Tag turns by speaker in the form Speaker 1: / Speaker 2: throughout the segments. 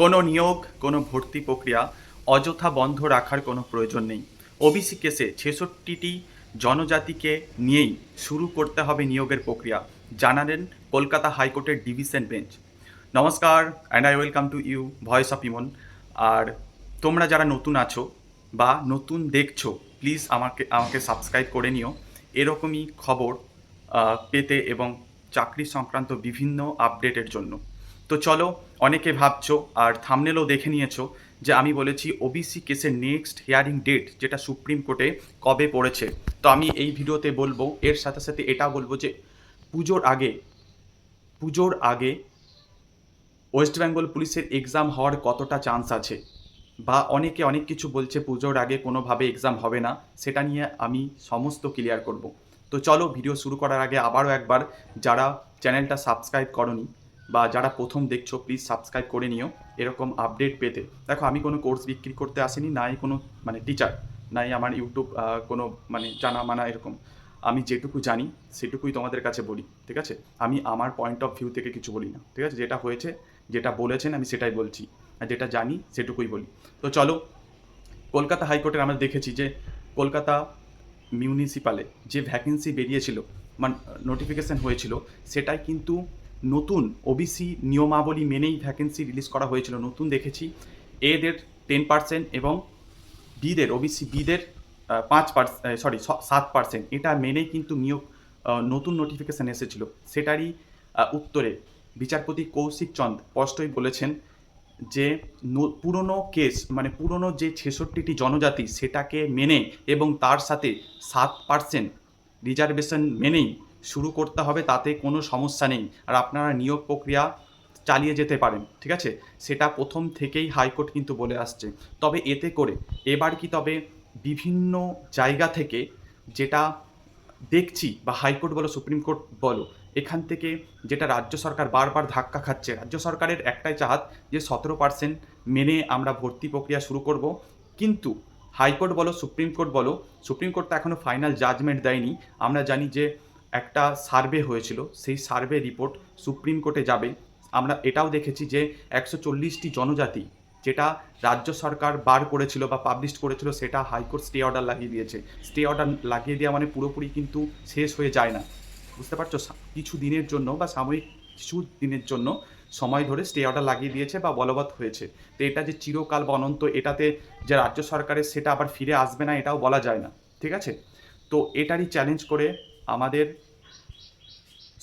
Speaker 1: কোনো নিয়োগ, কোনো ভর্তি প্রক্রিয়া অযথা বন্ধ রাখার কোনো প্রয়োজন নেই। ওবিসি কেসে ছেষট্টিটি জনজাতিকে নিয়েই শুরু করতে হবে নিয়োগের প্রক্রিয়া, জানালেন কলকাতা হাইকোর্টের ডিভিশন বেঞ্চ। নমস্কার and I welcome to you voice of Imon আর তোমরা যারা নতুন আছো বা নতুন দেখছ প্লিজ আমাকে আমাকে সাবস্ক্রাইব করে নিও। এরকমই খবর পেতে এবং চাকরি সংক্রান্ত বিভিন্ন আপডেটের জন্য। তো চলো অনেকে ভাবছ আর থামনেলও দেখে নিয়েছো যে আমি বলেছি ওবিসি কেসের নেক্সট হিয়ারিং ডেট যেটা সুপ্রিম কোর্টে কবে পড়েছে। তো আমি এই ভিডিওতে বলব, এর সাথে সাথে এটা বলব যে পুজোর আগে পুজোর আগে ওয়েস্ট বেঙ্গল পুলিশের এক্সাম হওয়ার কতটা চান্স আছে? বা অনেকে অনেক কিছু বলছে পুজোর আগে কোনোভাবে এক্সাম হবে না, সেটা নিয়ে আমি সমস্ত ক্লিয়ার করব। তো চলো ভিডিও শুরু করার আগে আবারও একবার যারা চ্যানেলটা সাবস্ক্রাইব করনি বা যারা প্রথম দেখছ প্লিজ সাবস্ক্রাইব করে নিও। এরকম আপডেট পেতে। দেখো, আমি কোনো কোর্স বিক্রি করতে আসিনি, নাই কোনো মানে টিচার নাই আমার ইউটিউব কোনো মানে জানা মানা এরকম। আমি যেটুকু জানি, সেটুকুই তোমাদের কাছে বলি, ঠিক আছে? আমি আমার পয়েন্ট অফ ভিউ থেকে কিছু বলি না, ঠিক আছে? যেটা হয়েছে, যেটা বলেছেন, আমি সেটাই বলছি। আর যেটা জানি, সেটুকুই বলি। তো চলো, কলকাতা হাইকোর্টের আমরা দেখেছি যে, কলকাতা মিউনিসিপালে যে ভ্যাকেন্সি বেরিয়েছিল মানে নোটিফিকেশন হয়েছিল, সেটাই কিন্তু নতুন ওবিসি নিয়মাবলী মেনেই ভ্যাকেন্সি রিলিজ করা হয়েছিল, নতুন দেখেছি। এদের টেন পার্সেন্ট এবং বিদের ওবিসি বিদের পাঁচ পার্সেন্ট সরি সাত পার্সেন্ট এটা মেনেই কিন্তু নিয়োগ নতুন নোটিফিকেশান এসেছিল। সেটারই উত্তরে বিচারপতি কৌশিক চন্দ স্পষ্টই বলেছেন যে পুরনো কেস মানে পুরনো যে ছেষট্টিটি জনজাতি, সেটাকে মেনে এবং তার সাথে সাত পার্সেন্ট রিজার্ভেশন মেনেই শুরু করতে হবে, তাতে কোনো সমস্যা নেই। আর আপনারা নিয়োগ প্রক্রিয়া চালিয়ে যেতে পারেন, ঠিক আছে? সেটা প্রথম থেকেই হাইকোর্ট কিন্তু বলে আসছে। তবে এতে করে এবার কি তবে বিভিন্ন জায়গা থেকে যেটা দেখছি বা হাইকোর্ট বলো, সুপ্রিম কোর্ট বলো, এখান থেকে যেটা রাজ্য সরকার বারবার ধাক্কা খাচ্ছে। রাজ্য সরকারের একটাই চাহাত যে সতেরো পার্সেন্ট মেনে আমরা ভর্তি প্রক্রিয়া শুরু করব। কিন্তু হাইকোর্ট বলো, সুপ্রিম কোর্ট বলো, সুপ্রিম কোর্ট তো এখনও ফাইনাল জাজমেন্ট দেয়নি। আমরা জানি যে একটা সার্ভে হয়েছিল, সেই সার্ভে রিপোর্ট সুপ্রিম কোর্টে যাবে। আমরা এটাও দেখেছি যে একশো চল্লিশটি জনজাতি যেটা রাজ্য সরকার বার করেছিল বা পাবলিশ করেছিল, সেটা হাইকোর্ট স্টে অর্ডার লাগিয়ে দিয়েছে। স্টে অর্ডার লাগিয়ে দেওয়া মানে পুরোপুরি কিন্তু শেষ হয়ে যায় না। বুঝতে পারছ? কিছু দিনের জন্য বা সাময়িক কিছু দিনের জন্য সময় ধরে স্টে অর্ডার লাগিয়ে দিয়েছে বা বলবৎ হয়েছে। তো এটা যে চিরকাল বা অনন্ত, এটাতে যে রাজ্য সরকারের সেটা আবার ফিরে আসবে না, এটাও বলা যায় না। ঠিক আছে? তো এটারই চ্যালেঞ্জ করে আমাদের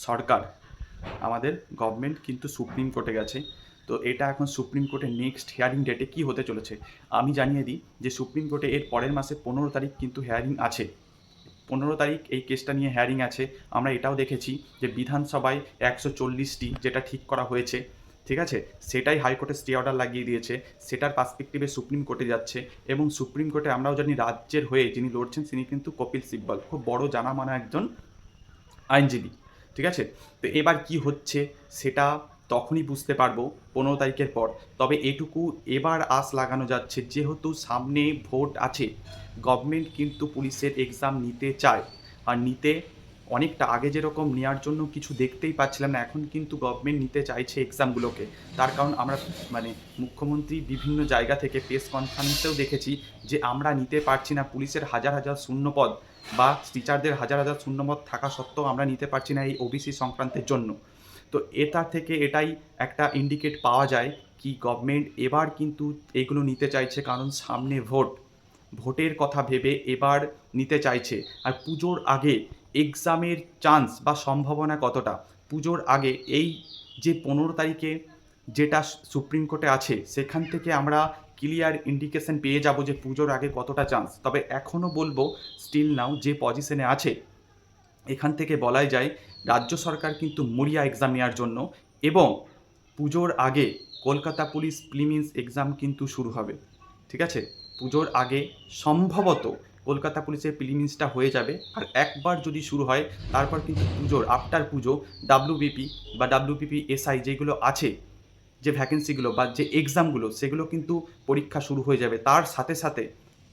Speaker 1: সরকার, আমাদের গভর্নমেন্ট কিন্তু সুপ্রিম কোর্টে গেছে। তো এটা এখন সুপ্রিম কোর্টের নেক্সট হিয়ারিং ডেটে কি হতে চলেছে? আমি জানিয়ে দিই যে সুপ্রিম কোর্টে এর পরের মাসে পনেরো তারিখ কিন্তু হিয়ারিং আছে। পনেরো তারিখ এই কেসটা নিয়ে হিয়ারিং আছে। আমরা এটাও দেখেছি যে বিধানসভায় একশো চল্লিশটি যেটা ঠিক করা হয়েছে, ঠিক আছে? সেটাই হাইকোর্টে স্টে অর্ডার লাগিয়ে দিয়েছে। সেটার পার্সপেক্টিভে সুপ্রিম কোর্টে যাচ্ছে এবং সুপ্রিম কোর্টে আমরাও জানি রাজ্যের হয়ে যিনি লড়ছেন, তিনি কিন্তু কপিল সিব্বল, খুব বড় জানা মানা একজন আইনজীবী। ঠিক আছে? তো এবার কি হচ্ছে সেটা তখনই বুঝতে পারব পনেরো তারিখের পর। তবে এটুকু এবার আস লাগানো যাচ্ছে, যেহেতু সামনে ভোট আছে গভর্নমেন্ট কিন্তু পুলিশের এক্সাম নিতে চায়। আর নিতে অনেকটা আগে যেরকম নেওয়ার জন্য কিছু দেখতেই পাচ্ছিলাম না, এখন কিন্তু গভর্নমেন্ট নিতে চাইছে এক্সামগুলোকে তার কারণ আমরা মানে মুখ্যমন্ত্রী বিভিন্ন জায়গা থেকে প্রেস কনফারেন্সেও দেখেছি যে আমরা নিতে পারছি না, পুলিশের হাজার হাজার শূন্যপদ বা টিচারদের হাজার হাজার শূন্যমত থাকা সত্ত্বেও আমরা নিতে পারছি না এই ওবিসি সংক্রান্তের জন্য। তো এটা থেকে এটাই একটা ইন্ডিকেট পাওয়া যায় কি গভর্নমেন্ট এবার কিন্তু এগুলো নিতে চাইছে কারণ সামনে ভোট। ভোটের কথা ভেবে এবার নিতে চাইছে। আর পুজোর আগে এক্সামের চান্স বা সম্ভাবনা কতটা? পুজোর আগে এই যে পনেরো তারিখে যেটা সুপ্রিম কোর্টে আছে, সেখান থেকে আমরা ক্লিয়ার ইন্ডিকেশন পেয়ে যাব যে পুজোর আগে কতটা চান্স তবে এখনও বলব স্টিল নাও যে পজিশনে আছে, এখান থেকে বলাই যায়, রাজ্য সরকার কিন্তু মরিয়া এক্সাম নেওয়ার জন্য এবং পুজোর আগে কলকাতা পুলিশ প্রিলিমিনস এক্সাম কিন্তু শুরু হবে। ঠিক আছে? পুজোর আগে সম্ভবত কলকাতা পুলিশের প্রিলিমিনসটা হয়ে যাবে। আর একবার যদি শুরু হয়, তারপর কিন্তু পুজোর আফটার পুজো ডাব্লিউবিপি বা ডাব্লিউবিপি এসআই যেগুলো আছে যে ভ্যাকেন্সিগুলো বা যে এক্সামগুলো সেগুলো কিন্তু পরীক্ষা শুরু হয়ে যাবে। তার সাথে সাথে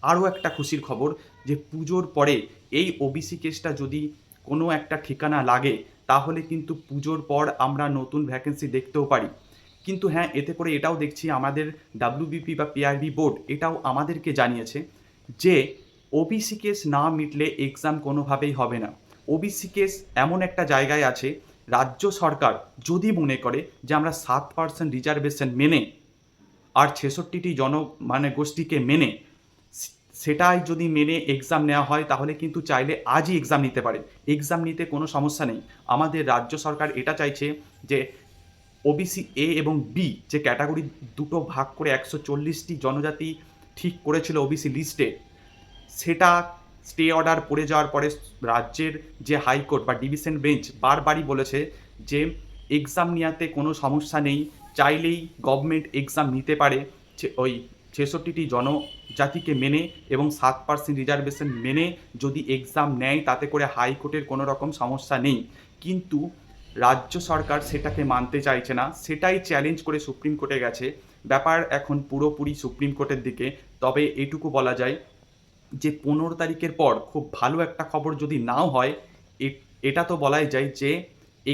Speaker 1: আরও একটা খুশির খবর যে পুজোর পরে এই ওবিসি কেসটা যদি কোনো একটা ঠিকানা লাগে, তাহলে কিন্তু পুজোর পর আমরা নতুন ভ্যাকেন্সি দেখতেও পারি। কিন্তু হ্যাঁ এতে করে এটাও দেখছি আমাদের ডাব্লিউবিপি বা পিআরবি বোর্ড এটাও আমাদেরকে জানিয়েছে যে ওবিসি কেস না মিটলে এক্সাম কোনোভাবেই হবে না। ওবিসি কেস এমন একটা জায়গায় আছে রাজ্য সরকার যদি মনে করে যে আমরা সাত পার্সেন্ট রিজার্ভেশন মেনে আর ছেষট্টিটি জন মানে গোষ্ঠীকে মেনে, সেটাই যদি মেনে এক্সাম নেওয়া হয়, তাহলে কিন্তু চাইলে আজই এক্সাম নিতে পারে এক্সাম নিতে কোনো সমস্যা নেই। আমাদের রাজ্য সরকার এটা চাইছে যে ওবিসি এ এবং বি যে ক্যাটাগরি দুটো ভাগ করে একশো চল্লিশটি জনজাতি ঠিক করেছিল ওবিসি লিস্টে সেটা স্টে অর্ডার পড়ে যাওয়ার পরে রাজ্যের যে হাইকোর্ট বা ডিভিশন বেঞ্চ বারবারই বলেছে যে এক্সাম নেওয়াতে কোনো সমস্যা নেই, চাইলেই গভর্নমেন্ট এক্সাম নিতে পারে। ওই ছেষট্টিটি জনজাতিকে মেনে এবং সাত পার্সেন্ট রিজার্ভেশন মেনে যদি এক্সাম নেয়, তাতে করে হাইকোর্টের কোনো রকম সমস্যা নেই। কিন্তু রাজ্য সরকার সেটাকে মানতে চাইছে না। সেটাই চ্যালেঞ্জ করে সুপ্রিম কোর্টে গেছে। ব্যাপার এখন পুরোপুরি সুপ্রিম কোর্টের দিকে। তবে এটুকু বলা যায় যে পনেরো তারিখের পর খুব ভালো একটা খবর যদি নাও হয় এটা তো বলাই যায় যে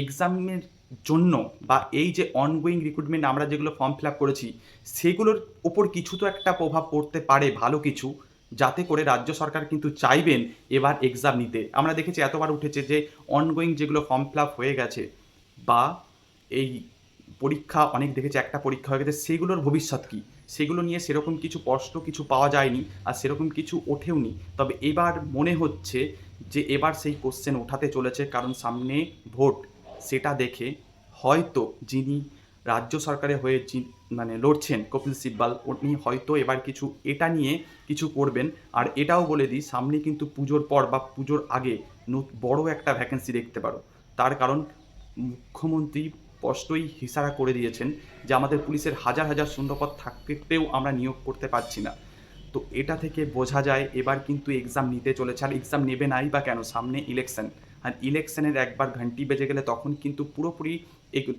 Speaker 1: এক্সামের জন্য বা এই যে অনগোয়িং রিক্রুটমেন্ট আমরা যেগুলো ফর্ম ফিল আপ করেছি, সেগুলোর ওপর কিছু তো একটা প্রভাব পড়তে পারে ভালো কিছু, যাতে করে রাজ্য সরকার কিন্তু চাইবেন এবার এক্সাম নিতে। আমরা দেখেছি এতবার উঠেছে যে অনগোয়িং যেগুলো ফর্ম ফিল আপ হয়ে গেছে বা এই পরীক্ষা, অনেক দেখেছি একটা পরীক্ষা হয়ে গেছে, সেগুলোর ভবিষ্যৎ কী? সেগুলো নিয়ে সেরকম কিছু স্পষ্ট কিছু পাওয়া যায়নি আর সেরকম কিছু ওঠেওনি। তবে এবার মনে হচ্ছে যে এবার সেই কোশ্চেন ওঠাতে চলেছে কারণ সামনে ভোট। সেটা দেখে হয়তো যিনি রাজ্য সরকারে হয়ে মানে লড়ছেন কপিল সিব্বাল, উনি হয়তো এবার কিছু, এটা নিয়ে কিছু করবেন। আর এটাও বলে দিই, সামনে কিন্তু পুজোর পর বা পুজোর আগে বড় একটা ভ্যাকেন্সি দেখতে পারো। তার কারণ মুখ্যমন্ত্রী স্পষ্টই হিসারা করে দিয়েছেন যে আমাদের পুলিশের হাজার হাজার শূন্যপদ থাকতেও আমরা নিয়োগ করতে পারছি না। তো এটা থেকে বোঝা যায় এবার কিন্তু এক্সাম নিতে চলেছে। আর এক্সাম নেবে নাই বা কেন? সামনে ইলেকশন আর ইলেকশনের একবার ঘন্টি বেজে গেলে তখন কিন্তু পুরোপুরি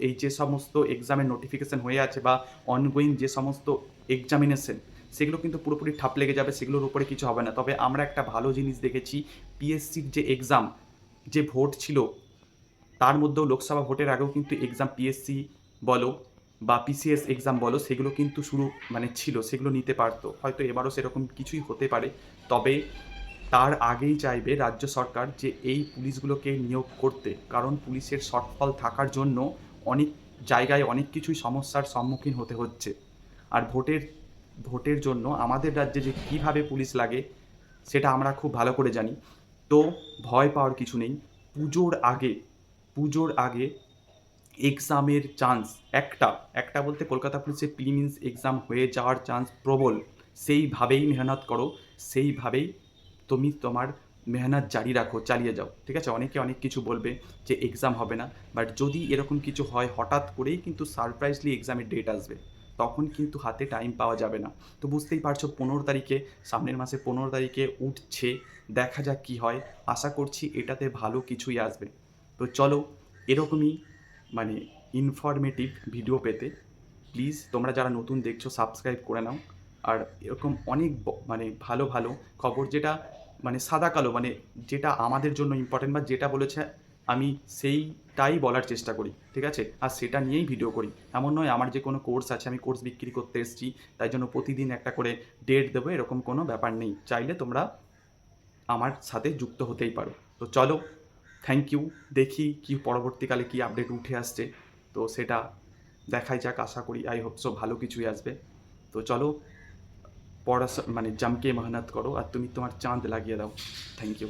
Speaker 1: এই যে সমস্ত এক্সামের নোটিফিকেশন হয়ে আছে বা অনগোয়িং যে সমস্ত এক্সামিনেশন সেগুলো কিন্তু পুরোপুরি ঠাপ লেগে যাবে, সেগুলোর উপরে কিছু হবে না। তবে আমরা একটা ভালো জিনিস দেখেছি পিএসসির যে এক্সাম যে ভোট ছিল তার মধ্যেও লোকসভা ভোটের আগেও কিন্তু এক্সাম পিএসসি বলো বা পিসিএস এক্সাম বলো, সেগুলো কিন্তু শুরু মানে ছিল, সেগুলো নিতে পারতো। হয়তো এবারও সেরকম কিছুই হতে পারে। তবে তার আগেই চাইবে রাজ্য সরকার যে এই পুলিশগুলোকে নিয়োগ করতে। কারণ পুলিশের শর্টফল থাকার জন্য অনেক জায়গায় অনেক কিছুই সমস্যার সম্মুখীন হতে হচ্ছে। আর ভোটের ভোটের জন্য আমাদের রাজ্যে যে কীভাবে পুলিশ লাগে, সেটা আমরা খুব ভালো করে জানি। তো ভয় পাওয়ার কিছু নেই। পুজোর আগে পুজোর আগে এক্সামের চান্স একটা একটা বলতে কলকাতা পুলিশের প্রিলিমিনস এক্সাম হয়ে যাওয়ার চান্স প্রবল। সেইভাবেই মেহনত করো, সেইভাবেই তুমি তোমার মেহনত জারি রাখো, চালিয়ে যাও, ঠিক আছে? অনেকে অনেক কিছু বলবে যে এক্সাম হবে না বাট যদি এরকম কিছু হয়, হঠাৎ করেই কিন্তু সারপ্রাইজলি এক্সামের ডেট আসবে, তখন কিন্তু হাতে টাইম পাওয়া যাবে না। তো বুঝতেই পারছ, পনেরো তারিখে, সামনের মাসে পনেরো তারিখে উঠছে, দেখা যাক কী হয়। আশা করছি এটাতে ভালো কিছুই আসবে। তো চলো, এরকমই মানে ইনফরমেটিভ ভিডিও পেতে। প্লিজ তোমরা যারা নতুন দেখছ সাবস্ক্রাইব করে নাও। আর এরকম অনেক মানে ভালো ভালো খবর যেটা মানে সাদা কালো মানে যেটা আমাদের জন্য ইম্পর্টেন্ট বা যেটা বলেছে, আমি সেইটাই বলার চেষ্টা করি, ঠিক আছে? আর সেটা নিয়েই ভিডিও করি। এমন নয়, আমার যে কোনো কোর্স আছে, আমি কোর্স বিক্রি করতে এসেছি, তাই জন্য প্রতিদিন একটা করে ডেট দেবো, এরকম কোনো ব্যাপার নেই। চাইলে তোমরা আমার সাথে যুক্ত হতেই পারো। তো চলো থ্যাংক ইউ দেখি কি পরবর্তীকালে কি আপডেট উঠে আসছে। তো সেটা দেখাই যাক, আশা করি আই হোপ সো ভালো কিছুই আসবে। তো চলো পড়াশো মানে জমকে মেহনত করো। আর তুমি তোমার চাঁদ লাগিয়ে দাও। Thank you